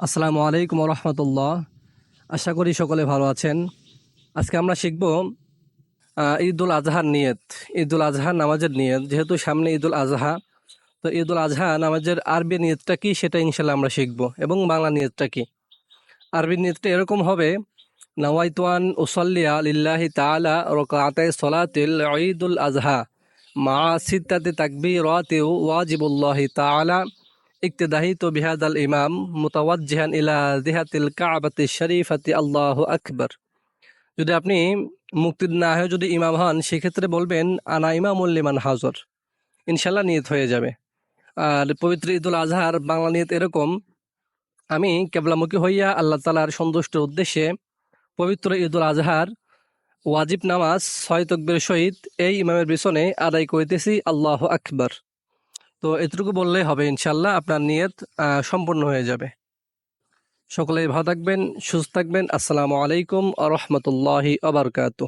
আসসালামু আলাইকুম রহমতুল্লাহ। আশা করি সকলে ভালো আছেন। আজকে আমরা শিখব ঈদুল আজহার নিয়ত। ঈদুল আজহা নামাজের নিয়ত। যেহেতু সামনে ঈদুল আজহা, তো ঈদুল আজহা নামাজের আরবি নিয়তটা কী সেটা ইনশাল্লাহ আমরা শিখব। এবং বাংলা নিয়তটা কী? আরবি নিয়তটা এরকম হবে নওয়াইতান উসল্লিয়া লিল্লাহি তাআলা রকাআতাই সলাতিল ঈদুল আজহা মা সিত্তাতি তাকবীরাতি ওয়াজিবুল্লাহি ইকতদাহিত বিহাদ আল ইমাম মোতাওয়াজ্জেহান ইলা জিহাতিল কাবাতি শরীফাতি আল্লাহ আকবর যদি আপনি মুক্তির না হয়ে যদি ইমাম হন, সেক্ষেত্রে বলবেন, আনা ইমামুল্লিমান হাজর। ইনশাল্লাহ নিয়ত হয়ে যাবে। আর পবিত্র ঈদুল আজহার বাংলা নিয়ত এরকম, আমি কেবলামুখী হইয়া আল্লাহ তালার সন্তুষ্ট উদ্দেশ্যে পবিত্র ঈদুল আজহার ওয়াজিব নামাজ, ছয় সহিত এই ইমামের পিছনে আদায় করিতেছি। আল্লাহ আকবর। তো এতটুকু বললেই হবে ইনশাল্লাহ আপনার নিয়ত সম্পূর্ণ হয়ে যাবে। সকলে ভালো থাকবেন, সুস্থ থাকবেন। আসসালামু আলাইকুম আ রহমতুল্লাহি আবরকাত